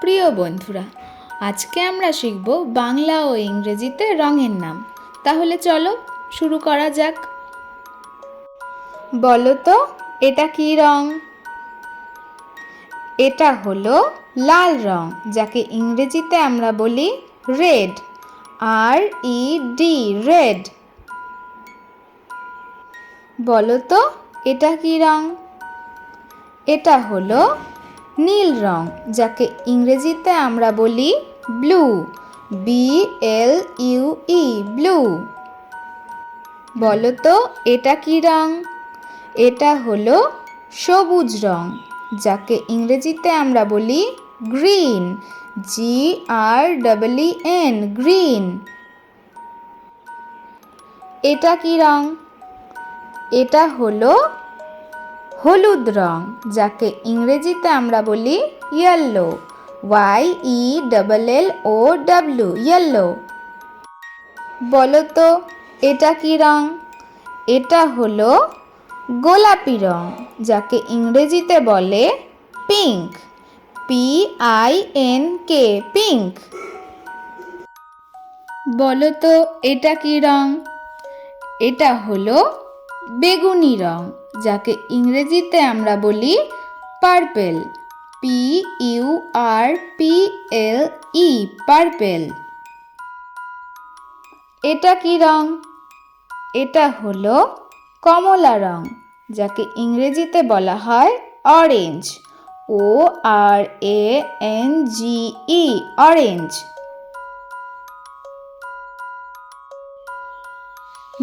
প্রিয় বন্ধুরা, আজকে আমরা শিখব বাংলা ও ইংরেজিতে রঙের নাম। তাহলে চলো শুরু করা যাক। বলো তো, এটা কি রং? এটা হলো লাল রং, যাকে ইংরেজিতে আমরা বলি red. R E D, red. বলো তো, এটা কি রং? এটা হলো নীল রং, যাকে ইংরেজিতে আমরা বলি blue B L U E blue বলো তো এটা কি রং? এটা হলো সবুজ রং, যাকে ইংরেজিতে আমরা বলি green G R double E N green এটা কি রং? এটা হলো হলুদ রং, যাকে ইংরেজিতে আমরা বলি yellow Y E double L O W yellow বলো তো, এটা কি রং? এটা হলো গোলাপি রং, যাকে ইংরেজিতে বলে pink P I N K pink বলো তো, এটা কি রং? এটা হলো বেগুনি রং। যাকে ইংরেজিতে আমরা বলি purple P U R P L E purple. এটা কি রং? এটা হলো কমলা রং, যাকে ইংরেজিতে বলা হয় orange O R A N G E orange.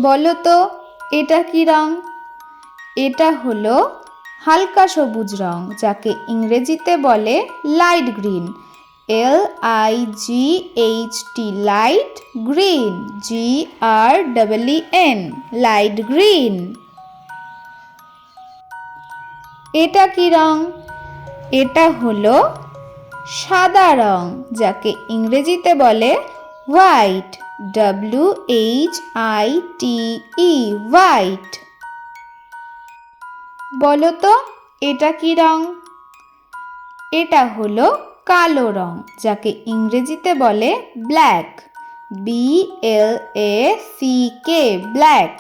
বলো তো, এটা কি রং? এটা হলো হালকা সবুজ রং, যাকে ইংরেজিতে বলে light green L I G H T light green G R double E N light green এটা কি রং? এটা হলো সাদা রং, যাকে ইংরেজিতে বলে white W H I T E white বলো তো এটা কি রং? এটা হলো কালো রং, যাকে ইংরেজিতে বলে black B L A C K black.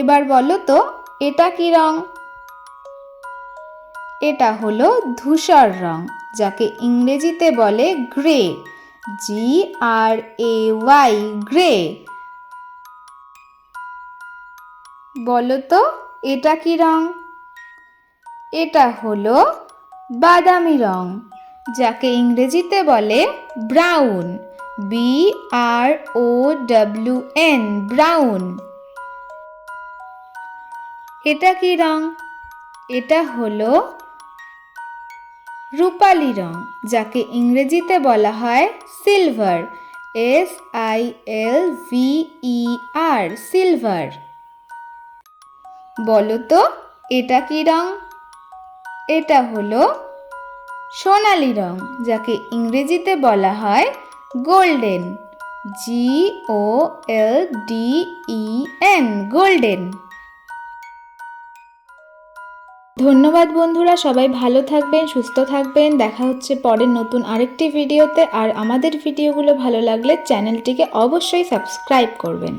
এবার বলো তো এটা কি রং? এটা হলো ধূসর রং, যাকে ইংরেজিতে বলে gray G R A Y gray. বলো তো এটা কি রং? এটা হলো বাদামি রং, যাকে ইংরেজিতে বলে brown B R O W N brown. এটা কি রং? এটা হলো রূপালি রং, যাকে ইংরেজিতে বলা হয় silver S I L V E R silver. বলো তো এটা কি রং? এটা হলো সোনালি রং, যাকে ইংরেজিতে বলা হয় golden G O L D E N golden. ধন্যবাদ বন্ধুরা, সবাই ভালো থাকবেন, সুস্থ থাকবেন। দেখা হচ্ছে পরের নতুন আরেকটি ভিডিওতে। আর আমাদের ভিডিওগুলো ভালো লাগলে চ্যানেলটিকে অবশ্যই সাবস্ক্রাইব করবেন।